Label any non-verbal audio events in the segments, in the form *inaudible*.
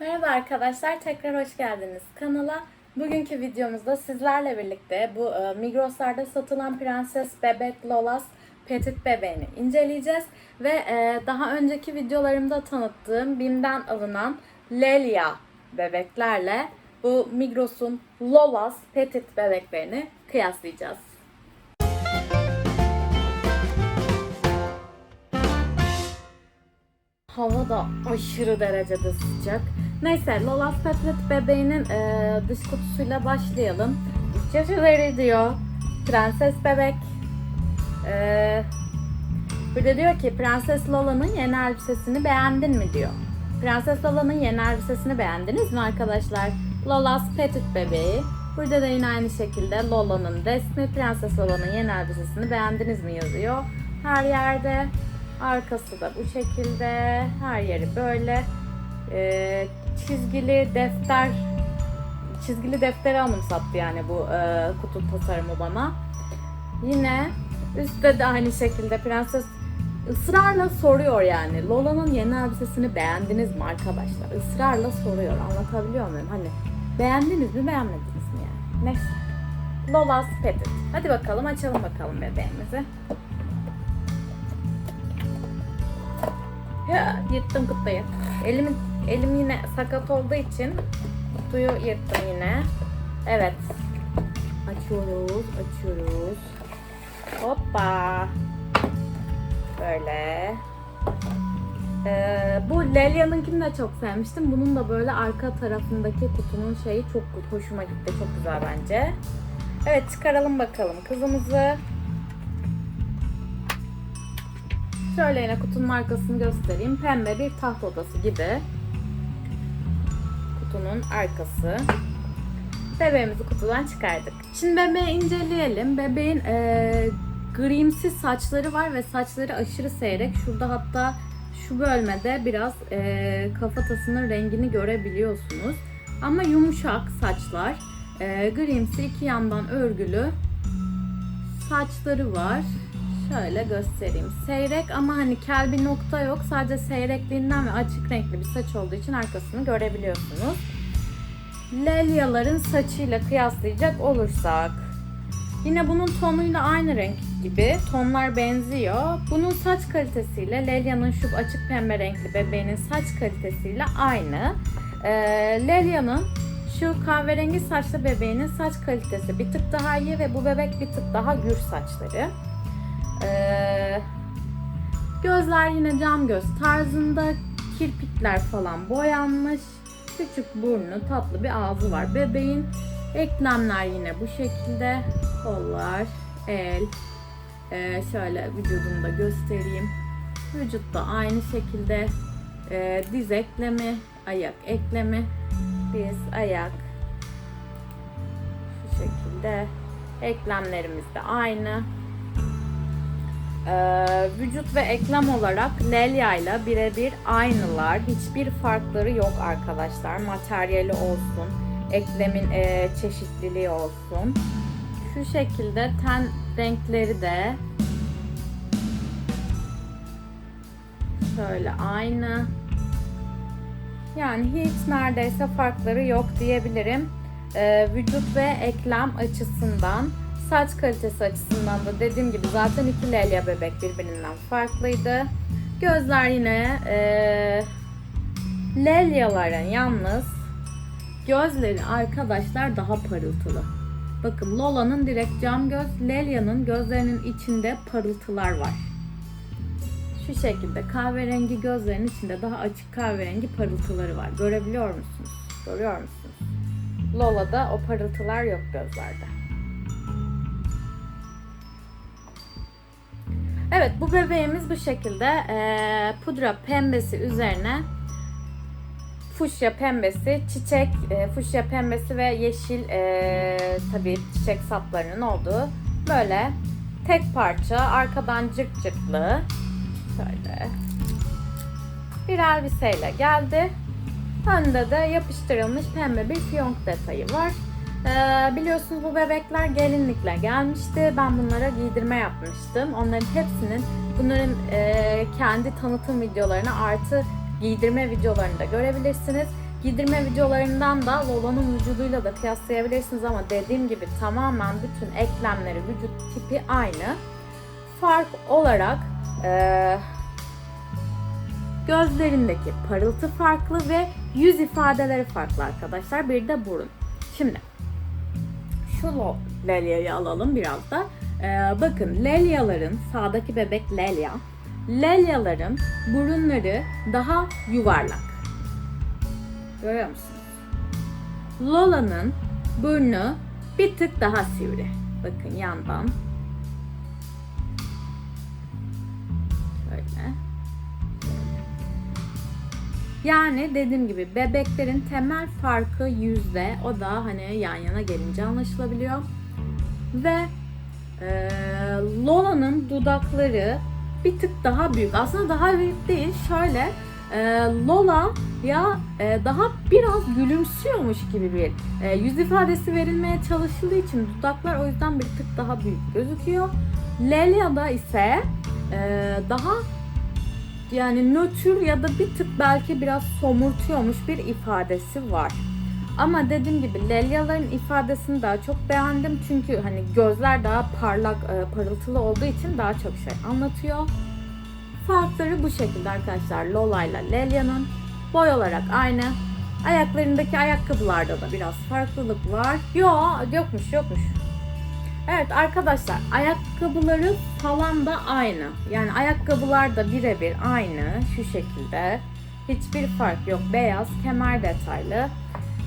Merhaba arkadaşlar, tekrar hoş geldiniz kanala. Bugünkü videomuzda sizlerle birlikte bu e, Migros'larda satılan Prenses Bebek Lolas Petit bebeğini inceleyeceğiz. Ve e, daha önceki videolarımda tanıttığım BİM'den alınan Lelia bebeklerle bu Migros'un Lolas Petit bebeklerini kıyaslayacağız. Hava da aşırı derecede sıcak. Neyse Lolas Petlet bebeğinin e, dış kutusuyla başlayalım. İçerileri diyor. Prenses bebek. E, burada diyor ki Prenses Lola'nın yeni elbisesini beğendin mi diyor. Prenses Lola'nın yeni elbisesini beğendiniz mi arkadaşlar? Lolas Petit bebeği. Burada da yine aynı şekilde Lola'nın resmi Prenses Lola'nın yeni elbisesini beğendiniz mi yazıyor. Her yerde Arkası da bu şekilde. Her yeri böyle. Ee, çizgili defter çizgili defteri anımsattı yani bu e, kutu tasarımı bana. Yine üstte de aynı şekilde prenses ısrarla soruyor yani. Lola'nın yeni elbisesini beğendiniz mi arkadaşlar? Israrla soruyor. Anlatabiliyor muyum? Hani beğendiniz mi beğenmediniz mi yani? Neyse. Lola's Petit. Hadi bakalım açalım bakalım bebeğimizi. Ya, yırttım. Elim, elim yine sakat olduğu için kutuyu yırttım yine. Evet. Açıyoruz, açıyoruz. Hoppa. Böyle. Ee, bu Lelia'nınkini de çok sevmiştim. Bunun da böyle arka tarafındaki kutunun şeyi çok hoşuma gitti. Çok güzel bence. Evet çıkaralım bakalım kızımızı. Şöyle yine kutunun arkasını göstereyim. Pembe bir taht odası gibi. Kutunun arkası. Bebeğimizi kutudan çıkardık. Şimdi bebeği inceleyelim. Bebeğin e, grimsi saçları var ve saçları aşırı seyrek. Şurada hatta şu bölmede biraz e, kafatasının rengini görebiliyorsunuz. Ama yumuşak saçlar. E, grimsi iki yandan örgülü saçları var. Şöyle göstereyim. Seyrek ama hani kel bir nokta yok. Sadece seyrekliğinden ve açık renkli bir saç olduğu için arkasını görebiliyorsunuz. Lelyaların saçıyla kıyaslayacak olursak. Yine bunun tonuyla aynı renk gibi. Tonlar benziyor. Bunun saç kalitesiyle Lelya'nın şu açık pembe renkli bebeğinin saç kalitesiyle aynı. Ee, Lelya'nın şu kahverengi saçlı bebeğinin saç kalitesi bir tık daha iyi ve bu bebek bir tık daha gür saçları. Ee, gözler yine cam göz tarzında. Kirpikler falan boyanmış. Küçük burnu, tatlı bir ağzı var. Bebeğin eklemler yine bu şekilde. Kollar, el. Ee, şöyle vücudunu da göstereyim. Vücutta aynı şekilde e, diz eklemi, ayak eklemi, diz, ayak. Şu şekilde. Eklemlerimiz de aynı. Ee, vücut ve eklem olarak Lelia ile birebir aynılar. Hiçbir farkları yok arkadaşlar. Materyali olsun, eklemin e, çeşitliliği olsun. Şu şekilde ten renkleri de şöyle aynı. Yani hiç neredeyse farkları yok diyebilirim. Ee, vücut ve eklem açısından saç kalitesi açısından da dediğim gibi zaten iki Lelia bebek birbirinden farklıydı. Gözler yine e, Lelya'ların yalnız gözleri arkadaşlar daha parıltılı. Bakın Lola'nın direkt cam göz, Lelya'nın gözlerinin içinde parıltılar var. Şu şekilde kahverengi gözlerin içinde daha açık kahverengi parıltıları var. Görebiliyor musunuz? Görüyor musunuz? Lola'da o parıltılar yok gözlerde. Evet bu bebeğimiz bu şekilde e, pudra pembesi üzerine fuşya pembesi, çiçek, e, fuşya pembesi ve yeşil e, tabii çiçek saplarının olduğu böyle tek parça arkadan cırt cırtlı şöyle bir elbiseyle geldi. Önde de yapıştırılmış pembe bir fiyonk detayı var. Ee, biliyorsunuz bu bebekler gelinlikle gelmişti. Ben bunlara giydirme yapmıştım. Onların hepsinin bunların e, kendi tanıtım videolarını artı giydirme videolarını da görebilirsiniz. Giydirme videolarından da Lola'nın vücuduyla da kıyaslayabilirsiniz ama dediğim gibi tamamen bütün eklemleri, vücut tipi aynı. Fark olarak eee, gözlerindeki parıltı farklı ve yüz ifadeleri farklı arkadaşlar. Bir de burun. Şimdi şu Lelia'yı alalım biraz da. Ee, bakın Lelia'ların sağdaki bebek Lelia. Lelia'ların burunları daha yuvarlak. Görüyor musunuz? Lola'nın burnu bir tık daha sivri. Bakın yandan. Şöyle. Yani dediğim gibi bebeklerin temel farkı yüzde. O da hani yan yana gelince anlaşılabiliyor. Ve e, Lola'nın dudakları bir tık daha büyük. Aslında daha büyük değil. Şöyle e, Lola ya e, daha biraz gülümsüyormuş gibi bir e, yüz ifadesi verilmeye çalışıldığı için dudaklar o yüzden bir tık daha büyük gözüküyor. Lelia'da ise e, daha yani nötr ya da bir tık belki biraz somurtuyormuş bir ifadesi var. Ama dediğim gibi Lelya'ların ifadesini daha çok beğendim çünkü hani gözler daha parlak, e, parıltılı olduğu için daha çok şey anlatıyor. Farkları bu şekilde arkadaşlar Lola ile Lelya'nın boy olarak aynı. Ayaklarındaki ayakkabılarda da biraz farklılık var. Yo yokmuş yokmuş. Evet arkadaşlar ayakkabıları falan da aynı. Yani ayakkabılar da birebir aynı şu şekilde. Hiçbir fark yok. Beyaz, kemer detaylı.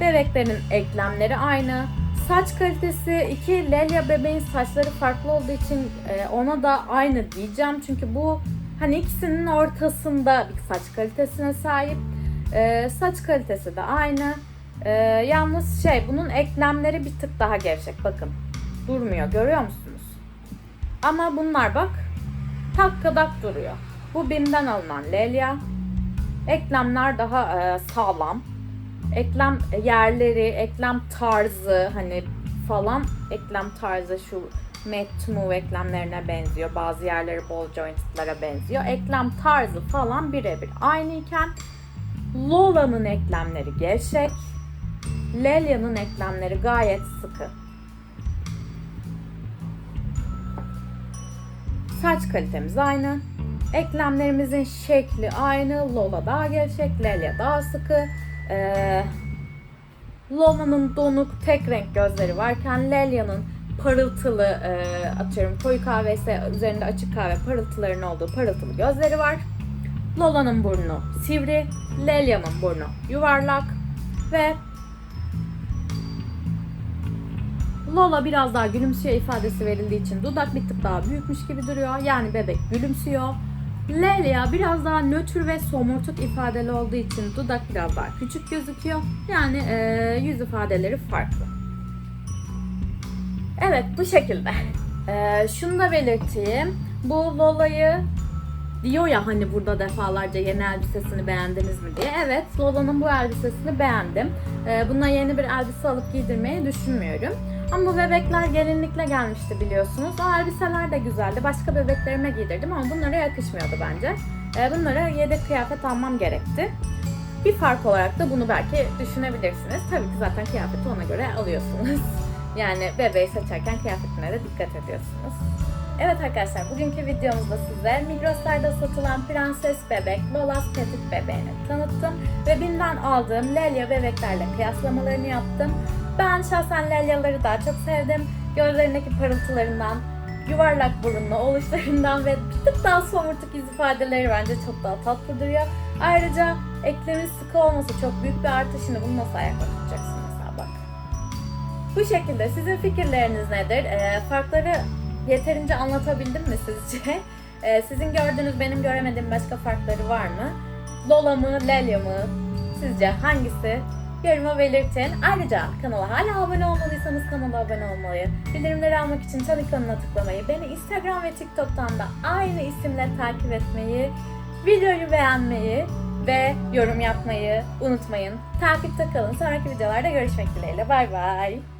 Bebeklerin eklemleri aynı. Saç kalitesi iki Lelia bebeğin saçları farklı olduğu için e, ona da aynı diyeceğim. Çünkü bu hani ikisinin ortasında bir saç kalitesine sahip. E, saç kalitesi de aynı. E, yalnız şey bunun eklemleri bir tık daha gevşek. Bakın durmuyor. Görüyor musunuz? Ama bunlar bak tak kadak duruyor. Bu BİM'den alınan Lelia. Eklemler daha e, sağlam. Eklem yerleri, eklem tarzı hani falan eklem tarzı şu Met Move eklemlerine benziyor. Bazı yerleri ball jointlara benziyor. Eklem tarzı falan birebir aynı iken Lola'nın eklemleri gevşek. Lelia'nın eklemleri gayet sıkı. Saç kalitemiz aynı. Eklemlerimizin şekli aynı. Lola daha gevşek, Lelia daha sıkı. Ee, Lola'nın donuk tek renk gözleri varken Lelia'nın parıltılı e, atıyorum koyu kahve ise üzerinde açık kahve parıltıların olduğu parıltılı gözleri var. Lola'nın burnu sivri, Lelia'nın burnu yuvarlak ve Lola biraz daha gülümsüyor ifadesi verildiği için dudak bir tık daha büyükmüş gibi duruyor. Yani bebek gülümsüyor. Lelia biraz daha nötr ve somurtuk ifadeli olduğu için dudak biraz daha küçük gözüküyor. Yani e, yüz ifadeleri farklı. Evet bu şekilde. E, şunu da belirteyim. Bu Lola'yı diyor ya hani burada defalarca yeni elbisesini beğendiniz mi diye. Evet Lola'nın bu elbisesini beğendim. E, buna yeni bir elbise alıp giydirmeyi düşünmüyorum. Ama bu bebekler gelinlikle gelmişti biliyorsunuz. O elbiseler de güzeldi. Başka bebeklerime giydirdim ama bunlara yakışmıyordu bence. E, bunlara yedek kıyafet almam gerekti. Bir fark olarak da bunu belki düşünebilirsiniz. Tabii ki zaten kıyafeti ona göre alıyorsunuz. *laughs* Yani bebeği seçerken kıyafetine de dikkat ediyorsunuz. Evet arkadaşlar bugünkü videomuzda size Migros'larda satılan prenses bebek Lolas Petit bebeğini tanıttım. Ve BİM'den aldığım Lelia bebeklerle kıyaslamalarını yaptım. Ben şahsen Lelia'ları daha çok sevdim. Gözlerindeki parıltılarından, yuvarlak burunlu oluşlarından ve bir tık daha somurtuk yüz ifadeleri bence çok daha tatlı duruyor. Ayrıca eklemin sıkı olması çok büyük bir artı. Şimdi bunu nasıl ayakta tutacaksın mesela bak. Bu şekilde sizin fikirleriniz nedir? Ee, farkları yeterince anlatabildim mi sizce? *laughs* Ee, sizin gördüğünüz benim göremediğim başka farkları var mı? Lola mı, Lelia mı? Sizce hangisi? Yoruma belirtin. Ayrıca kanala hala abone olmadıysanız kanala abone olmayı, bildirimleri almak için çan ikonuna tıklamayı, beni Instagram ve TikTok'tan da aynı isimle takip etmeyi, videoyu beğenmeyi ve yorum yapmayı unutmayın. Takipte kalın. Sonraki videolarda görüşmek dileğiyle. Bay bay.